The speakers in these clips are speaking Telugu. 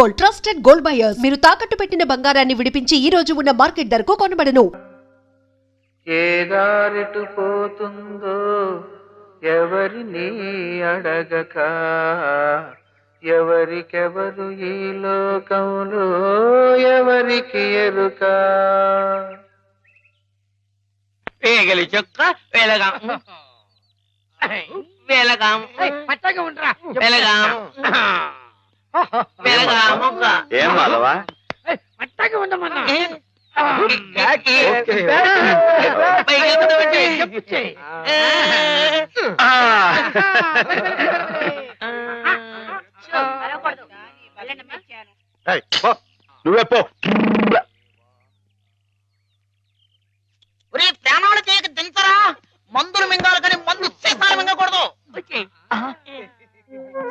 Gold trusted gold buyers. మీరు తాకట్టు పెట్టిన బంగారాన్ని విడిపించి ఈ రోజు ఉన్న మార్కెట్ ధరకు కొనబడను. ఏ దారిటు పోతుందో ఎవరిని అడగక? ఎవరికెవరు ఈ లోకంలో ఎవరికి ఎరుక? పేగలి చొక్క వెలగాం. వెలగాం. పచ్చగా ఉండరా. వెలగాం. ఏం మాధవా? పచ్చగా ఉండమన్నా. ఏయ్, పో. నువ్వే పో. ప్రాణాలు చేయక దించరా మందులు మింగాలి కానీ మందు సీసాలు మింగకూడదు.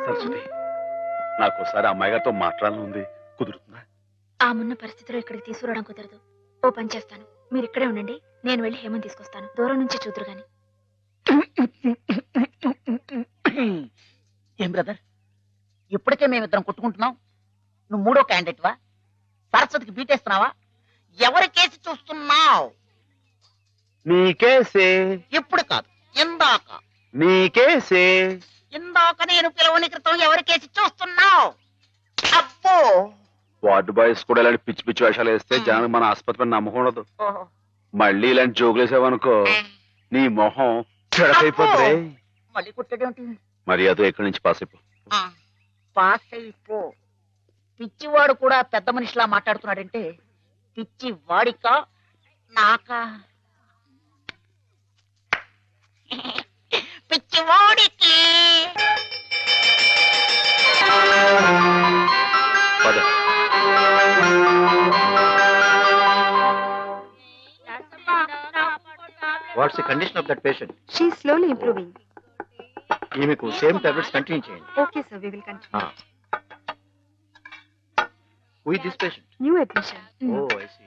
సరస్వతి నాకు ఒకసారి అమ్మాయి గారితో మాట్లాడాలని ఉంది కుదురుతుందా? ఆ మున్న పరిస్థితిలో ఇక్కడికి తీసుకురావడం కుదరదు. ఓ పని చేస్తాను. మీరు ఇక్కడే ఉండండి. నేను వెళ్ళి హేమని తీసుకొస్తాను. దూరం నుంచి చూదురు గాని. ఏం బ్రదర్ ఇప్పటికే మేమిద్దరం కొట్టుకుంటున్నాం. నువ్వు మూడో క్యాండిడేట్ వా? సరస్వతికి బీటేస్తున్నావా ఎవరి కేసు చూస్తున్నావు? నీకేసే ఇప్పుడు కాదు. ఇందాక. నీకేసే ఇందాక నేను పిలవని క్రితం ఎవరి కేసు చూస్తున్నావు? అబ్బో! వార్డు బాయ్స్ కూడా ఇలాంటి పిచ్చి పిచ్చి వేషాలు వేస్తే జనానికి మన ఆసుపత్రి నమ్మకం ఉండదు. మళ్ళీ ఇలాంటి జోకులు వేసావనుకో నీ మొహం చెడకైపోతుంది మళ్ళీ కుట్టడేంటి మర్యాద ఎక్కడి నుంచి పాస్ అయిపో. ఆ, పాస్ అయిపో. పిచ్చివాడు కూడా పెద్ద మనిషిలా మాట్లాడుతున్నాడంటే పిచ్చి వాడికా condition of that patient she slowly improving ఈమెకు సేమ్ టాబ్లెట్స్ కంటిన్యూ చేయండి. Okay sir we will continue who is this patient new admission oh I see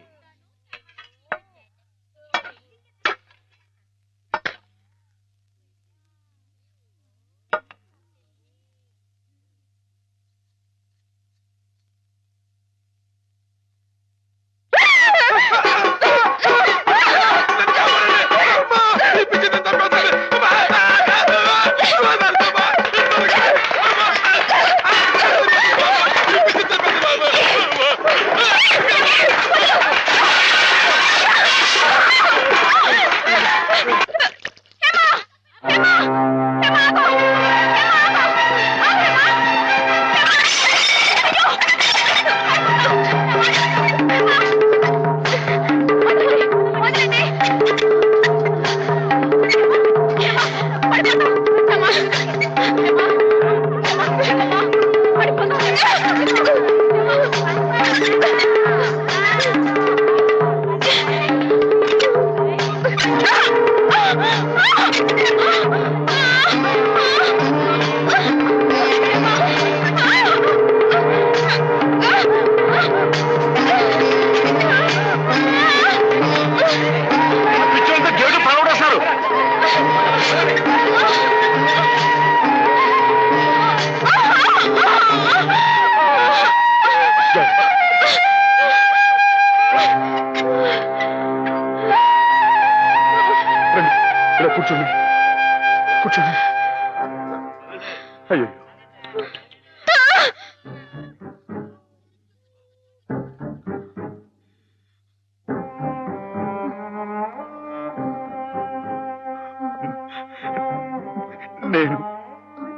నేను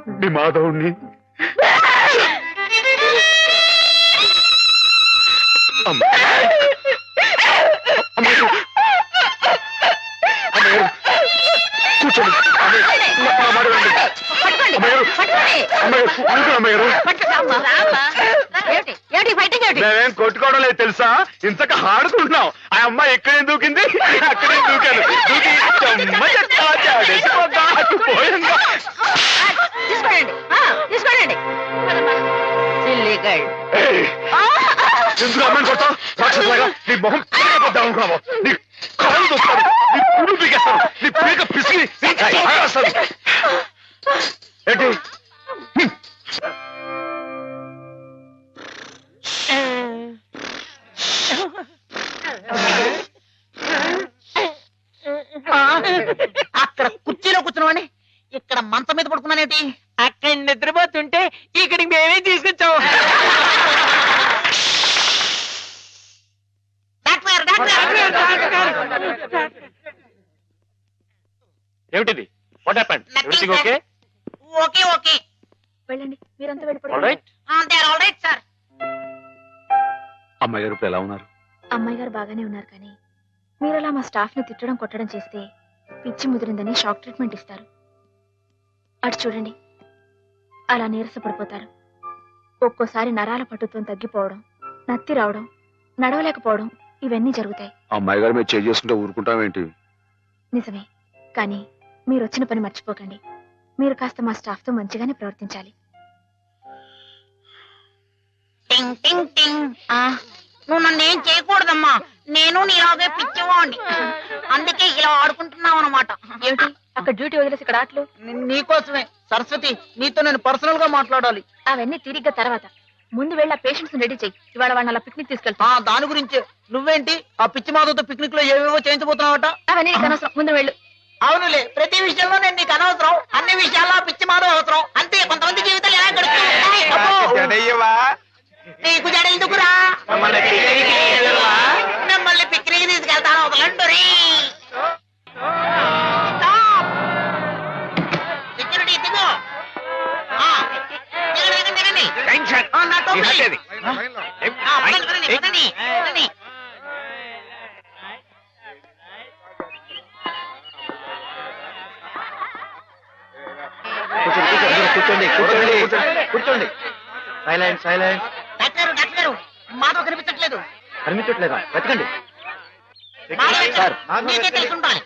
మీ మాధవుణ్ణి. కూర్చోండి అమ్మగారు. అమ్మగారు. అమ్మగారు. మేమేం కొట్టుకోవడం లేదు తెలుసా? ఇంతక ఆడుకుంటున్నాం. ఆ అమ్మాయి ఎక్కడే దూకింది? అక్కడే దూకాను. దూకి? తీసుకోండి. ఎందుకు అమ్మాయిని కొడతావు? రాక్షసులాగా నీ మొహం పీకపోద్దాం అనుకున్నావు నీ కాళ్ళు దొక్కుతాను నీ పువ్వు పీకేస్తాను నీ పీక పిసికి నీ పారేస్తాను. ఏంటి? అక్కడ కుర్చీలో కూర్చున్నావండి ఇక్కడ మంచం మీద పడుకున్నానేంటి? అక్కడ నిద్రపోతుంటే ఇక్కడికి మేమే తీసుకొచ్చాము డాక్టర్ ఏమిటిది? What happened everything okay okay okay. వెళ్ళండి. మీరంతా ఆల్ వెళ్ళిపోండి రైట్ ఆల్ రైట్ సార్ అమ్మాయి గారు ఎలా ఉన్నారు? అమ్మాయి గారు బాగానే ఉన్నారు కానీ మీరు అలా మా స్టాఫ్ని తిట్టడం కొట్టడం చేస్తే పిచ్చి ముదిరిందని షాక్ ట్రీట్మెంట్ ఇస్తారు. అటు చూడండి అలా నీరసపడిపోతారు. ఒక్కోసారి నరాల పట్టుత్వం తగ్గిపోవడం నత్తి రావడం నడవలేకపోవడం ఇవన్నీ జరుగుతాయి. అమ్మాయి గారు మీరు చేంజ్ చేసుకుంటే ఊరుకుంటామేంటి? నిజమే కానీ మీరు వచ్చిన పని మర్చిపోకండి. మీరు కాస్త మా స్టాఫ్తో మంచిగానే ప్రవర్తించాలి. టింగ్ టింగ్ టింగ్. ఆ, నువ్వు నన్ను ఏం చేయకూడదమ్మా నేను నీలాగే పిచ్చివాడిని అందుకే ఇలా ఆడుకుంటున్నావు అనమాట ఏమిటి అక్కడ డ్యూటీ వదిలేసి ఇక్కడ ఆటలు నీకోసమే సరస్వతి నీతో నేను పర్సనల్గా మాట్లాడాలి అవన్నీ తిరిగ్గా తర్వాత ముందు వెళ్ళి ఆ పేషెంట్స్ రెడీ చెయ్యి ఇవాళ వాళ్ళని అలా పిక్నిక్ తీసుకెళ్తా ఆ దాని గురించే నువ్వేంటి ఆ పిచ్చి మాధవతో పిక్నిక్లో ఏవేవో చేయించబోతున్నావట అవన్నీ నీకు అనవసరం ముందు వెళ్ళు అవునులే ప్రతి విషయంలో నేను నీకు అనవసరం అన్ని విషయాల్లో ఆ పిచ్చి మాధవ్ అవసరం అంతే కొంతమంది జీవితాలు ఎలా అబ్బో, నీకు జడ ఎందుకురా? మిమ్మల్ని పిక్నిక్ తీసుకెళ్తాను వదలండి సెక్యూరిటీ దిగు. టెన్షన్! కూర్చోండి కూర్చోండి కూర్చోండి. సైలెంట్ సైలెంట్ డాక్టర్ గారు, డాక్టర్ గారు మాధవ్ కనిపించట్లేదు కనిపించట్లేదా వెతకండి ఎక్కడ? సార్, మీకే? తెలిసి ఉండాలి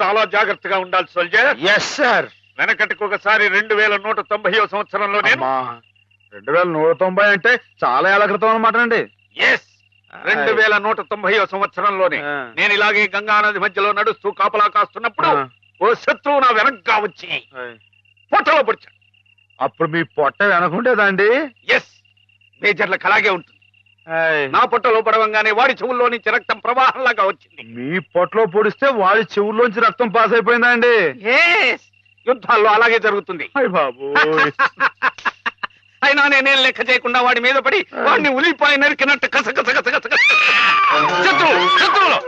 చాలా జాగ్రత్తగా ఉండాలి సోల్జర్ ఎస్ సార్ వెనకటికి ఒకసారి రెండు వేల నూట తొంభై సంవత్సరంలోనే రెండు వేల నూట తొంభై అంటే చాలా ఏళ్ళ క్రితం అనమాట అండి. ఎస్ రెండు వేల నూట తొంభై సంవత్సరంలోనే నేను ఇలాగే గంగా నది మధ్యలో నడుస్తూ కాపలా కాస్తున్నప్పుడు ఓ శత్రువు నా వెనక్గా వచ్చి పొట్టలో పొడిచాడు. అప్పుడు మీ పొట్ట వెనకుండేదండి ఎస్ మేజర్లకు అలాగే ఉంటుంది. నా పొట్టలో పడవంగానే వాడి చెవుల్లో నుంచి రక్తం ప్రవాహంలాగా వచ్చింది. మీ పొట్టలో పొడిస్తే వాడి చెవుల్లోంచి రక్తం పాస్ అయిపోయిందా అండి? యుద్ధాల్లో అలాగే జరుగుతుంది. అయినా నేనేం లెక్క చేయకుండా వాడి మీద పడి వాడిని ఉలిపాయి నరికినట్టు కస కస శత్రువులు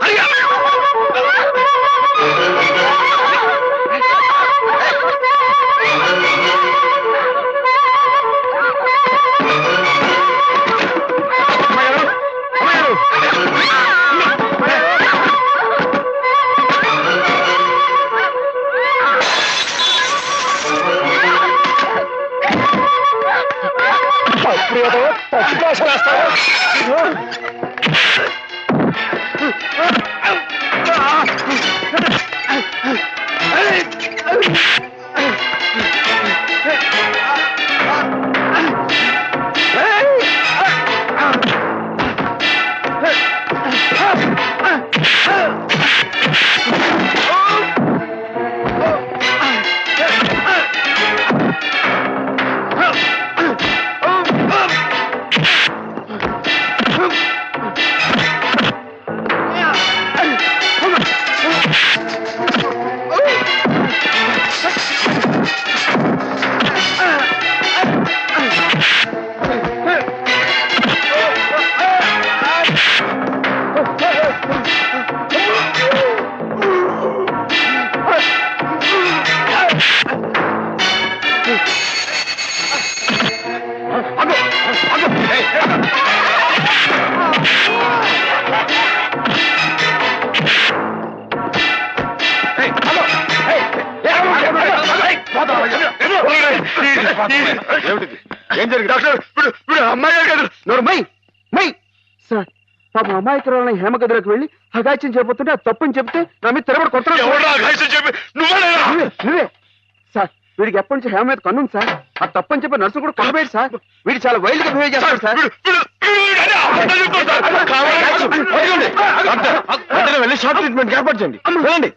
జరిగింది డాక్టర్ అమ్మాయి గారు కాదు నోరు మై మై సార్ పాపం అమాయకురాలని హేమగదిలోకి వెళ్ళి హగాయిత్యం చేయబోతుంటే అది తప్పని చెప్తే నా మీద నువ్వే నువ్వే సార్ వీడికి ఎప్పటి నుంచి హేమ మీద కన్నుంది సార్ అది తప్పని చెప్పి నర్సు కూడా కొట్టబోయాడు సార్ వీడు చాలా వైల్డ్గా బిహేవ్ చేస్తాడు సార్ వెళ్ళి షార్ట్ ట్రీట్మెంట్ ఏర్పాటు చేయండి వెళ్ళండి